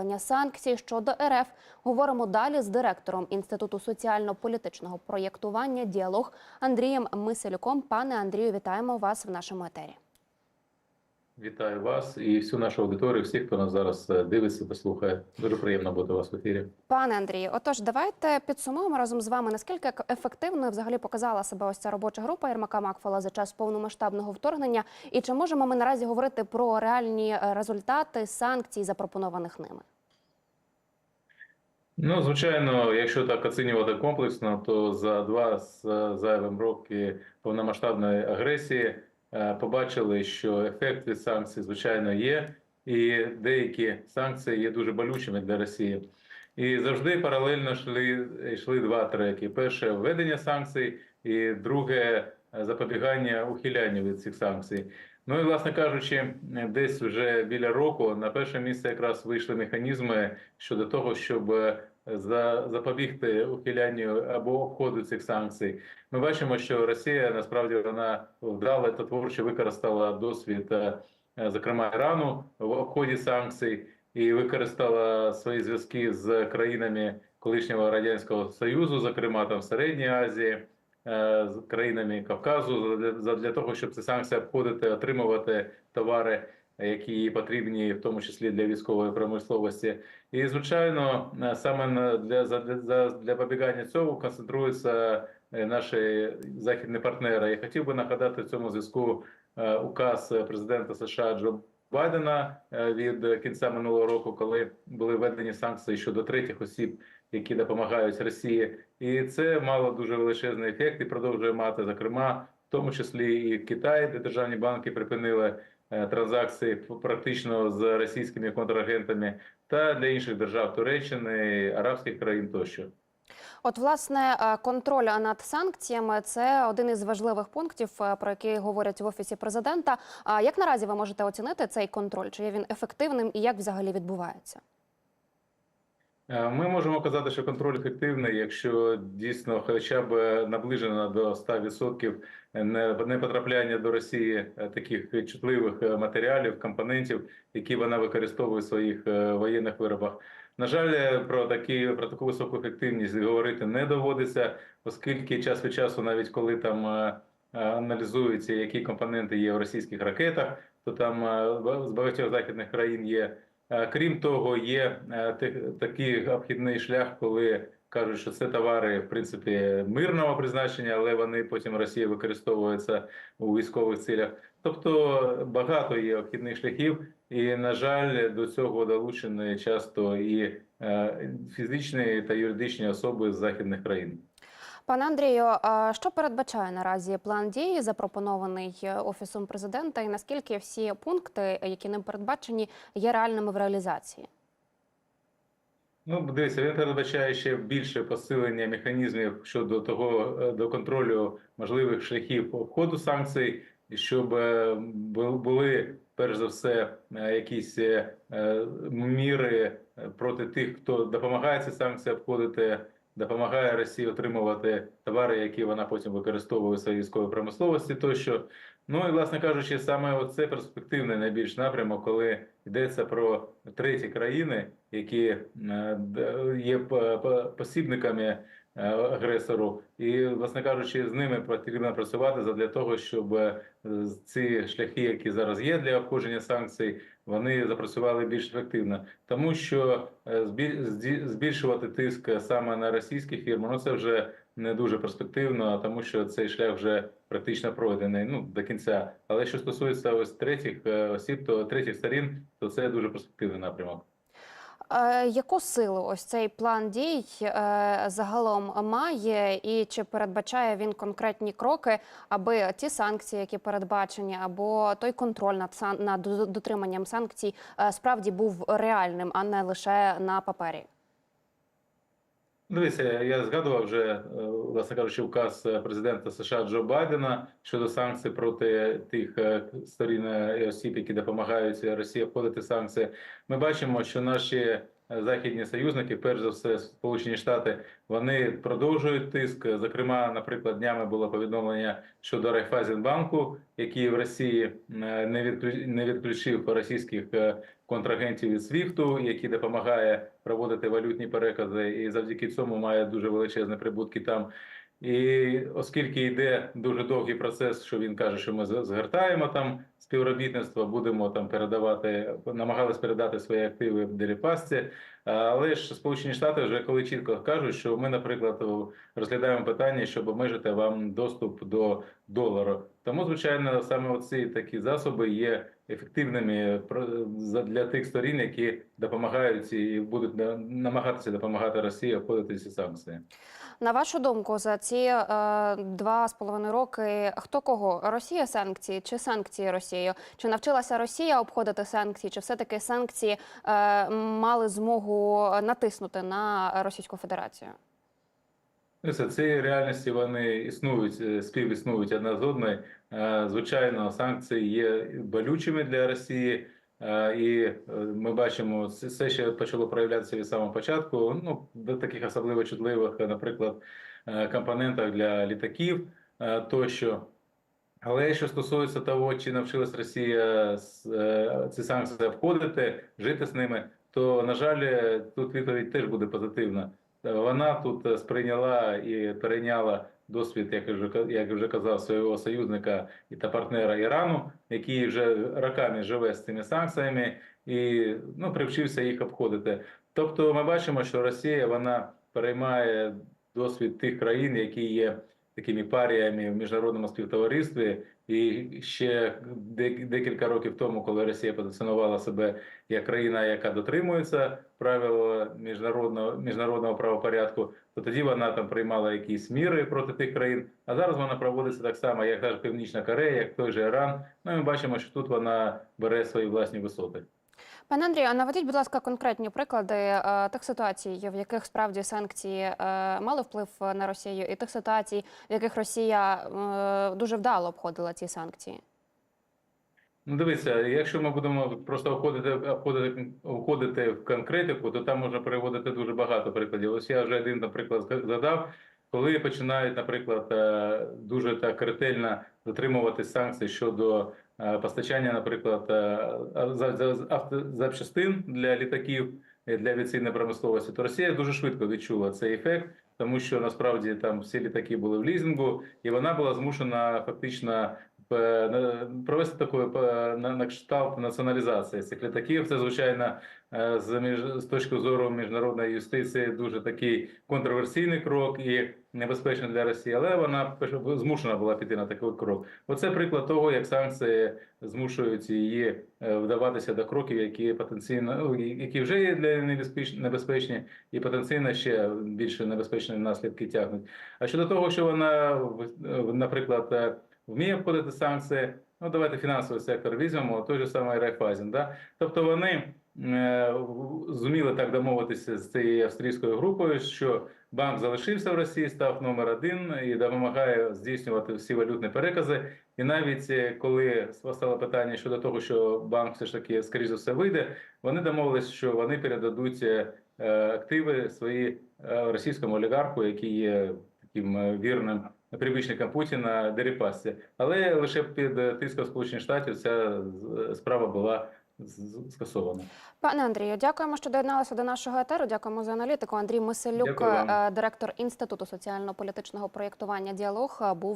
посилення санкцій щодо РФ. Говоримо далі з директором Інституту соціально-політичного проєктування Діалог Андрієм Миселюком. Пане Андрію, вітаємо вас в нашому етері. Вітаю вас і всю нашу аудиторію, всіх, хто нас зараз е, дивиться та слухає. Дуже приємно бути у вас в ефірі. Пане Андрію, отож, давайте підсумуємо разом з вами, наскільки ек- ефективною взагалі показала себе ось ця робоча група Єрмака Макфола за час повномасштабного вторгнення, і чи можемо ми наразі говорити про реальні е, результати санкцій, запропонованих ними? Ну, звичайно, якщо так оцінювати комплексно, то за два з е, зайвим роки повномасштабної агресії побачили, що ефект від санкцій, звичайно, є, і деякі санкції є дуже болючими для Росії. І завжди паралельно йшли, йшли два треки: перше введення санкцій, і друге е, запобігання ухилянню від цих санкцій. Ну і власне кажучи, десь вже біля року на перше місце якраз вийшли механізми щодо того, щоб е, запобігти ухилянню або обходу цих санкцій. Ми бачимо, що Росія насправді вона вдало та творчо використала досвід, е, зокрема Ірану в обході санкцій, і використала свої зв'язки з країнами колишнього радянського союзу, зокрема там в Середній Азії. е, З країнами Кавказу для, для того, щоб ці санкції обходити, отримувати товари, які їй потрібні, в тому числі для військової промисловості. І звичайно, саме для для, для побігання цього концентруються е, наші західні партнери. Я хотів би нагадати в цьому зв'язку е, указ президента США Джо Байдена е, від кінця минулого року, коли були введені санкції щодо третіх осіб, які допомагають Росії, і це мало дуже величезний ефект і продовжує мати, зокрема, в тому числі і в Китаї, де державні банки припинили е, транзакції практично з російськими контрагентами, та для інших держав Туреччини, арабських країн тощо. От, власне, е, контроль над санкціями це один із важливих пунктів, е, про які говорять в офісі президента. Як наразі ви можете оцінити цей контроль? Чи є він ефективним і як взагалі відбувається? Е, Ми можемо казати, що контроль ефективний, якщо дійсно хоча б наближено до 100% не не потрапляння до Росії е, таких чутливих е, матеріалів, компонентів, які вона використовує в своїх е, воєнних виробах. На жаль, про такі про таку високу ефективність говорити не доводиться, оскільки час від часу, навіть коли там е, е, аналізуються, які компоненти є в російських ракетах, то там е, з багатьох західних країн є. Е, Крім того, є е, такий обхідний шлях, коли кажуть, що це товари в принципі мирного призначення, але вони потім Росія використовуються у військових цілях. Тобто багато є обхідних шляхів, і на жаль, до цього долучені часто і е, фізичні та юридичні особи з західних країн. Пане Андрію, що передбачає наразі план дії, запропонований е, офісом президента, і наскільки всі пункти, які ним передбачені, є реальними в реалізації? Ну, дивіться, він передбачає ще більше посилення механізмів щодо того е, до контролю можливих шляхів обходу санкцій, щоб е, були перш за все якісь міри проти тих, хто допомагає ці санкції обходити, допомагає Росії отримувати товари, які вона потім використовує у своїй військовій промисловості, тощо. Ну і власне кажучи, саме оце перспективний найбільш напрямок, коли йдеться про треті країни, які е, є п- посібниками е, агресору, і, власне кажучи, з ними потрібно працювати для того, щоб е, ці шляхи, які зараз є для обходження санкцій, вони запрацювали більш ефективно, тому що е, збільшувати тиск саме на російські фірми, ну це вже не дуже перспективно, тому що цей шлях вже практично пройдений ну до кінця. Але що стосується ось третіх е, осіб, то третіх сторін, то це дуже перспективний напрямок. Е, Яку силу ось цей план дій е, загалом має, і чи передбачає він конкретні кроки, аби ті санкції, які передбачені, або той контроль над над дотриманням санкцій е, справді був реальним, а не лише на папері? Дивіться, я згадував вже, е, власне кажучи, указ е, президента США Джо Байдена щодо санкцій проти тих е, сторін і осіб, які допомагають Росії обходити санкції. Ми бачимо, що наші західні союзники, перш за все, Сполучені Штати, вони продовжують тиск. Зокрема, наприклад, днями було повідомлення щодо Райфайзенбанку, який в Росії не відклю- відключив російських е, контрагентів від СВІФТу, який допомагає проводити валютні перекази, і завдяки цьому має дуже величезні прибутки там. І оскільки йде дуже довгий процес, що він каже, що ми згортаємо там співробітництво, будемо там передавати, намагались передати свої активи в Дерипасці. Але ж Сполучені Штати вже коли чітко кажуть, що ми, наприклад, розглядаємо питання, щоб обмежити вам доступ до долару. Тому, звичайно, саме оці такі засоби є ефективними для тих сторін, які допомагають і будуть намагатися допомагати Росії обходити ці санкції. На вашу думку, за ці е, два з половиною роки хто кого? Росія санкції чи санкції Росією? Чи навчилася Росія обходити санкції? Чи все-таки санкції е, мали змогу натиснути на Російську Федерацію? Дивіться, ці реальності вони існують, е, співіснують одна з одною. Е, Звичайно, санкції є болючими для Росії, е, і ми бачимо, все ще почало проявлятися від самого початку. Ну до таких особливо чутливих, наприклад, компонентах для літаків тощо. Але що стосується того, чи навчилась Росія е, ці санкції обходити, жити з ними, то на жаль, е, тут відповідь теж буде позитивна. Е, Вона тут сприйняла і перейняла досвід, як вже як вже казав, свого союзника і та партнера Ірану, який вже роками живе з цими санкціями і ну привчився їх обходити. Тобто, ми бачимо, що Росія вона переймає досвід тих країн, які є такими паріями в міжнародному співтоваристві. І ще дек- декілька років тому, коли Росія позиціонувала себе як країна, яка дотримується правил міжнародного міжнародного правопорядку, то тоді вона там приймала якісь міри проти тих країн. А зараз вона проводиться так само, як та ж Північна Корея, як той же Іран. Ну ми бачимо, що тут вона бере свої власні висоти. Пане Андрію, а наведіть, будь ласка, конкретні приклади е, тих ситуацій, в яких справді санкції е, мали вплив на Росію, і тих ситуацій, в яких Росія е, дуже вдало обходила ці санкції. Ну, дивіться, якщо ми будемо просто входити, входити, входити в конкретику, то там можна переводити дуже багато прикладів. Ось я вже один, наприклад, згадав, коли починають, наприклад, е, дуже так ретельно дотримувати санкцій щодо постачання, наприклад, е, авто- запчастин для літаків е, для авіаційної промисловості, то Росія дуже швидко відчула цей ефект, тому що насправді там всі літаки були в лізингу, і вона була змушена фактично е, провести таку е, на, кшталт націоналізації цих літаків. Це звичайно е, з точки зору міжнародної юстиції дуже такий контроверсійний крок і небезпечний для Росії, але вона змушена була піти на такий крок. Оце приклад того, як санкції змушують її е, вдаватися до кроків, які потенційно ну, які вже є для небезпечні, і потенційно ще більше небезпечні наслідки тягнуть. А щодо того, що вона наприклад е, вміє обходити санкції. Ну, давайте фінансовий сектор візьмемо, той же самий Райфайзен. Да? Тобто вони е, зуміли так домовитися з цією австрійською групою, що банк залишився в Росії, став номер один і допомагає здійснювати всі валютні перекази. І навіть е, коли стало питання щодо того, що банк все ж таки, скоріш за все, вийде, вони домовились, що вони передадуть е, активи свої е, російському олігарху, який є таким е, вірним прибічникам Путіна Дерипасці. Але лише під е, тиском Сполучених Штатів ця справа була з- Пане Андрію, дякуємо, що доєдналися до нашого етеру. Дякуємо за аналітику. Андрій Миселюк, е, директор інституту соціально-політичного проєктування Діалог, е, був